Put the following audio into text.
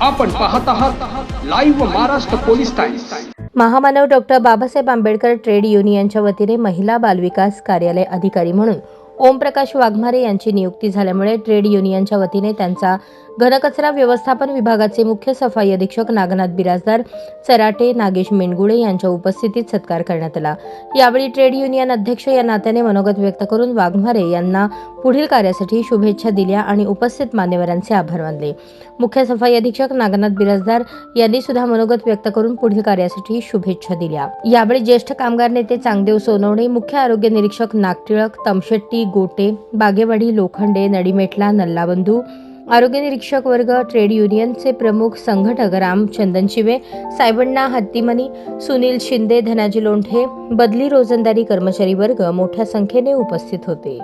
आपण पाहत आहात लाईव्ह महाराष्ट्र पोलीस टाइम्स महामानव डॉक्टर बाबासाहेब आंबेडकर ट्रेड युनियनच्या वतीने महिला बालविकास कार्यालय अधिकारी म्हणून ओमप्रकाश वाघमारे यांची नियुक्ती झाल्यामुळे ट्रेड युनियनच्या वतीने त्यांचा घनकचरा व्यवस्थापन विभागाचे मुख्य सफाई अधीक्षक नागनाथ बिराजदार चराटे नागेश मेंडगुळे यांच्या उपस्थितीत सत्कार करण्यात आला. यावेळी ट्रेड युनियन अध्यक्ष या नात्याने मनोगत व्यक्त करून वाघमारे यांना पुढील कार्यासाठी शुभेच्छा दिल्या आणि उपस्थित मान्यवरांचे आभार मानले. मुख्य सफाई अधीक्षक नागनाथ बिराजदार यांनी सुद्धा मनोगत व्यक्त करून पुढील कार्यासाठी शुभेच्छा दिल्या. यावेळी ज्येष्ठ कामगार नेते चांगदेव सोनवणे मुख्य आरोग्य निरीक्षक नागटिळक तमशेट्टी गोटे बागेवाडी लोखंडे नडीमेटला नल्लाबंधू आरोग्य निरीक्षक वर्ग ट्रेड युनियनचे प्रमुख संघटक राम चंदनशिवे सायबण्णा हत्तीमनी सुनील शिंदे धनाजी लोंढे बदली रोजंदारी कर्मचारी वर्ग मोठ्या संख्येने उपस्थित होते.